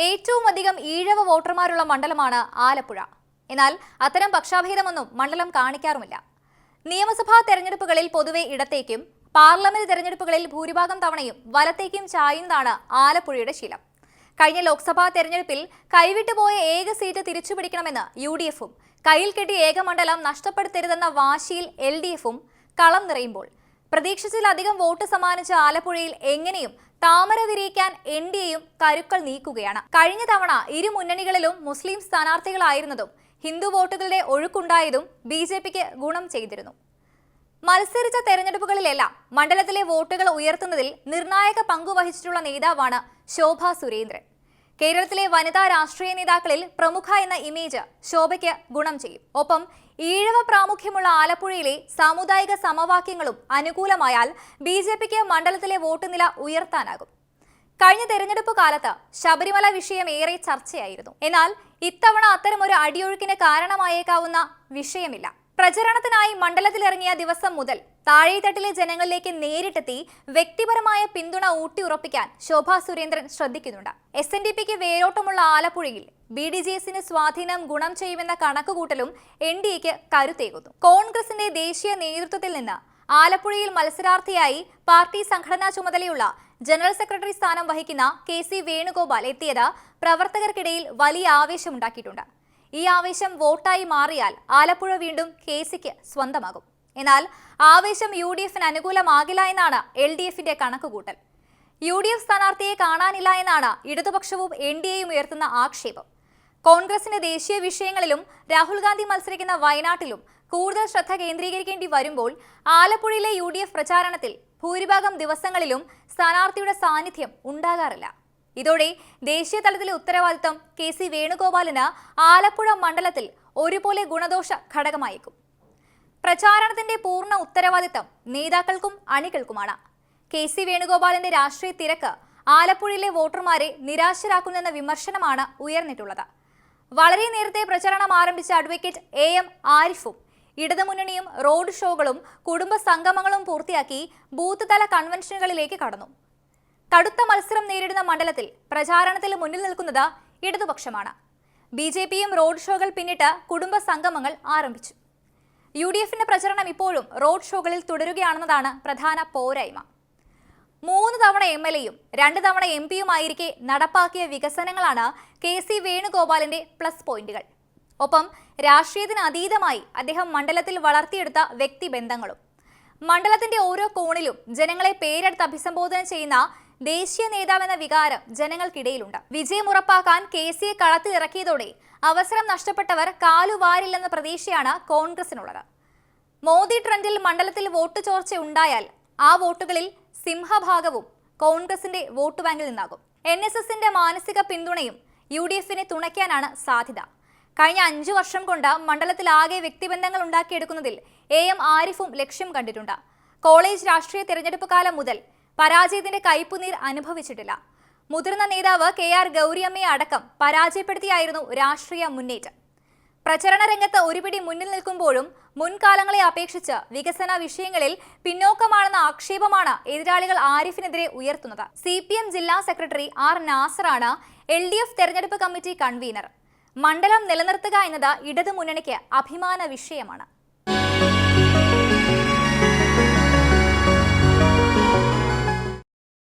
ഏറ്റവും അധികം ഈഴവ വോട്ടർമാരുള്ള മണ്ഡലമാണ് ആലപ്പുഴ. എന്നാൽ അത്തരം പക്ഷാഭേദമൊന്നും മണ്ഡലം കാണിക്കാറുമില്ല. നിയമസഭാ തെരഞ്ഞെടുപ്പുകളിൽ പൊതുവെ ഇടത്തേക്കും പാർലമെന്റ് തെരഞ്ഞെടുപ്പുകളിൽ ഭൂരിഭാഗം തവണയും വലത്തേക്കും ചായുന്നതാണ് ആലപ്പുഴയുടെ ശീലം. കഴിഞ്ഞ ലോക്സഭാ തെരഞ്ഞെടുപ്പിൽ കൈവിട്ടുപോയ ഏക സീറ്റ് തിരിച്ചുപിടിക്കണമെന്ന് യു ഡി എഫും കയ്യിൽ കെട്ടിയ ഏകമണ്ഡലം നഷ്ടപ്പെടുത്തരുതെന്ന വാശിയിൽ എൽ ഡി എഫും കളം നിറയുമ്പോൾ പ്രതീക്ഷിച്ചതിലധികം വോട്ട് സമ്മാനിച്ച ആലപ്പുഴയിൽ എങ്ങനെയും താമര വിരിയിക്കാൻ എൻ ഡി എയും കരുക്കൾ നീക്കുകയാണ്. കഴിഞ്ഞ തവണ ഇരു മുന്നണികളിലും മുസ്ലിം സ്ഥാനാർത്ഥികളായിരുന്നതും ഹിന്ദു വോട്ടുകളുടെ ഒഴുക്കുണ്ടായതും ബി ജെ പിക്ക് ഗുണം ചെയ്തിരുന്നു. മത്സരിച്ച തെരഞ്ഞെടുപ്പുകളിലെല്ലാം മണ്ഡലത്തിലെ വോട്ടുകൾ ഉയർത്തുന്നതിൽ നിർണായക പങ്കുവഹിച്ചിട്ടുള്ള നേതാവാണ് ശോഭ സുരേന്ദ്രൻ. കേരളത്തിലെ വനിതാ രാഷ്ട്രീയ നേതാക്കളിൽ പ്രമുഖ എന്ന ഇമേജ് ശോഭയ്ക്ക് ഗുണം ചെയ്യും. ഒപ്പം ഈഴവ പ്രാമുഖ്യമുള്ള ആലപ്പുഴയിലെ സാമുദായിക സമവാക്യങ്ങളും അനുകൂലമായാൽ ബി ജെ പിക്ക് മണ്ഡലത്തിലെ വോട്ട് നില ഉയർത്താനാകും. കഴിഞ്ഞ തെരഞ്ഞെടുപ്പ് കാലത്ത് ശബരിമല വിഷയം ഏറെ ചർച്ചയായിരുന്നു. എന്നാൽ ഇത്തവണ അത്തരമൊരു അടിയൊഴുക്കിന് കാരണമായേക്കാവുന്ന വിഷയമില്ല. പ്രചരണത്തിനായി മണ്ഡലത്തിലിറങ്ങിയ ദിവസം മുതൽ താഴെത്തട്ടിലെ ജനങ്ങളിലേക്ക് നേരിട്ടെത്തി വ്യക്തിപരമായ പിന്തുണ ഊട്ടിയുറപ്പിക്കാൻ ശോഭാ സുരേന്ദ്രൻ ശ്രദ്ധിക്കുന്നുണ്ട്. എസ് എൻ ഡി പിക്ക് വേരോട്ടമുള്ള ആലപ്പുഴയിൽ ബി ഡി ജെ എസിന് സ്വാധീനം ഗുണം ചെയ്യുമെന്ന കണക്കുകൂട്ടലും എൻ ഡി എക്ക് കരുത്തേകുന്നു. കോൺഗ്രസിന്റെ ദേശീയ നേതൃത്വത്തിൽ നിന്ന് ആലപ്പുഴയിൽ മത്സരാർത്ഥിയായി പാർട്ടി സംഘടനാ ചുമതലയുള്ള ജനറൽ സെക്രട്ടറി സ്ഥാനം വഹിക്കുന്ന കെ സി വേണുഗോപാൽ എത്തിയത് പ്രവർത്തകർക്കിടയിൽ വലിയ ആവേശമുണ്ടാക്കിയിട്ടുണ്ട്. ഈ ആവേശം വോട്ടായി മാറിയാൽ ആലപ്പുഴ വീണ്ടും കെ സിക്ക് സ്വന്തമാകും. എന്നാൽ ആവേശം യു ഡി എഫിന് അനുകൂലമാകില്ല എന്നാണ് എൽ ഡി എഫിന്റെ കണക്കുകൂട്ടൽ. യു ഡി എഫ് സ്ഥാനാർത്ഥിയെ കാണാനില്ല എന്നാണ് ഇടതുപക്ഷവും എൻ ഡി എയും ഉയർത്തുന്ന ആക്ഷേപം. കോൺഗ്രസിന്റെ ദേശീയ വിഷയങ്ങളിലും രാഹുൽ ഗാന്ധി മത്സരിക്കുന്ന വയനാട്ടിലും കൂടുതൽ ശ്രദ്ധ കേന്ദ്രീകരിക്കേണ്ടി വരുമ്പോൾ ആലപ്പുഴയിലെ യു പ്രചാരണത്തിൽ ഭൂരിഭാഗം ദിവസങ്ങളിലും സ്ഥാനാർത്ഥിയുടെ സാന്നിധ്യം ഉണ്ടാകാറില്ല. ഇതോടെ ദേശീയ തലത്തിലെ ഉത്തരവാദിത്തം കെ സി വേണുഗോപാലിന് ആലപ്പുഴ മണ്ഡലത്തിൽ ഒരുപോലെ ഗുണദോഷ ഘടകമായേക്കും. പ്രചാരണത്തിന്റെ പൂർണ ഉത്തരവാദിത്തം നേതാക്കൾക്കും അണികൾക്കുമാണ്. കെ സി വേണുഗോപാലിന്റെ രാഷ്ട്രീയ തിരക്ക് ആലപ്പുഴയിലെ വോട്ടർമാരെ നിരാശരാക്കുന്നെന്ന വിമർശനമാണ് ഉയർന്നിട്ടുള്ളത്. വളരെ നേരത്തെ പ്രചരണം ആരംഭിച്ച അഡ്വക്കേറ്റ് എ എം ആരിഫും ഇടതുമുന്നണിയും റോഡ് ഷോകളും കുടുംബ സംഗമങ്ങളും പൂർത്തിയാക്കി ബൂത്ത് തല കൺവെൻഷനുകളിലേക്ക് കടന്നു. കടുത്ത മത്സരം നേരിടുന്ന മണ്ഡലത്തിൽ പ്രചാരണത്തിൽ മുന്നിൽ നിൽക്കുന്നത് ഇടതുപക്ഷമാണ്. ബി ജെ പിയും റോഡ് ഷോകൾ പിന്നിട്ട് കുടുംബ സംഗമങ്ങൾ ആരംഭിച്ചു. യു ഡി എഫിന്റെ പ്രചരണം ഇപ്പോഴും റോഡ് ഷോകളിൽ തുടരുകയാണെന്നതാണ് പ്രധാന പോരായ്മ. മൂന്ന് തവണ എം എൽ എയും രണ്ട് തവണ എം പിയുമായിരിക്കെ നടപ്പാക്കിയ വികസനങ്ങളാണ് കെ സി വേണുഗോപാലിന്റെ പ്ലസ് പോയിന്റുകൾ. ഒപ്പം രാഷ്ട്രീയത്തിന് അതീതമായി അദ്ദേഹം മണ്ഡലത്തിൽ വളർത്തിയെടുത്ത വ്യക്തിബന്ധങ്ങളും. മണ്ഡലത്തിന്റെ ഓരോ കോണിലും ജനങ്ങളെ പേരെടുത്ത് അഭിസംബോധന ചെയ്യുന്ന ദേശീയ നേതാവെന്ന വികാരം ജനങ്ങൾക്കിടയിലുണ്ട്. വിജയം ഉറപ്പാക്കാൻ കെ സിയെ കളത്തിലിറക്കിയതോടെ അവസരം നഷ്ടപ്പെട്ടവർ കാലുവാരില്ലെന്ന പ്രതീക്ഷയാണ് കോൺഗ്രസിനുള്ളത്. മോദി ട്രെൻഡിൽ മണ്ഡലത്തിൽ വോട്ട് ചോർച്ച ഉണ്ടായാൽ ആ വോട്ടുകളിൽ സിംഹഭാഗവും കോൺഗ്രസിന്റെ വോട്ട് ബാങ്കിൽ നിന്നാകും. എൻ എസ് എസിന്റെ മാനസിക പിന്തുണയും യു ഡി എഫിനെ തുണയ്ക്കാനാണ് സാധ്യത. കഴിഞ്ഞ അഞ്ചു വർഷം കൊണ്ട് മണ്ഡലത്തിൽ ആകെ വ്യക്തിബന്ധങ്ങൾ ഉണ്ടാക്കിയെടുക്കുന്നതിൽ എ എം ആരിഫും ലക്ഷ്യം കണ്ടിട്ടുണ്ട്. കോളേജ് രാഷ്ട്രീയ തിരഞ്ഞെടുപ്പ് കാലം മുതൽ പരാജയത്തിന്റെ കയ്പുനീർ അനുഭവിച്ചിട്ടില്ല. മുതിർന്ന നേതാവ് കെ ആർ ഗൗരിയമ്മയെ അടക്കം പരാജയപ്പെടുത്തിയായിരുന്നു രാഷ്ട്രീയ മുന്നേറ്റം. പ്രചരണ രംഗത്ത് ഒരുപിടി മുന്നിൽ നിൽക്കുമ്പോഴും മുൻകാലങ്ങളെ അപേക്ഷിച്ച് വികസന വിഷയങ്ങളിൽ പിന്നോക്കമാണെന്ന ആക്ഷേപമാണ് എതിരാളികൾ ആരിഫിനെതിരെ ഉയർത്തുന്നത്. സി പി എം ജില്ലാ സെക്രട്ടറി ആർ നാസറാണ് എൽ ഡി എഫ് തെരഞ്ഞെടുപ്പ് കമ്മിറ്റി കൺവീനർ. മണ്ഡലം നിലനിർത്തുക എന്നത് ഇടതു മുന്നണിക്ക് അഭിമാന വിഷയമാണ്.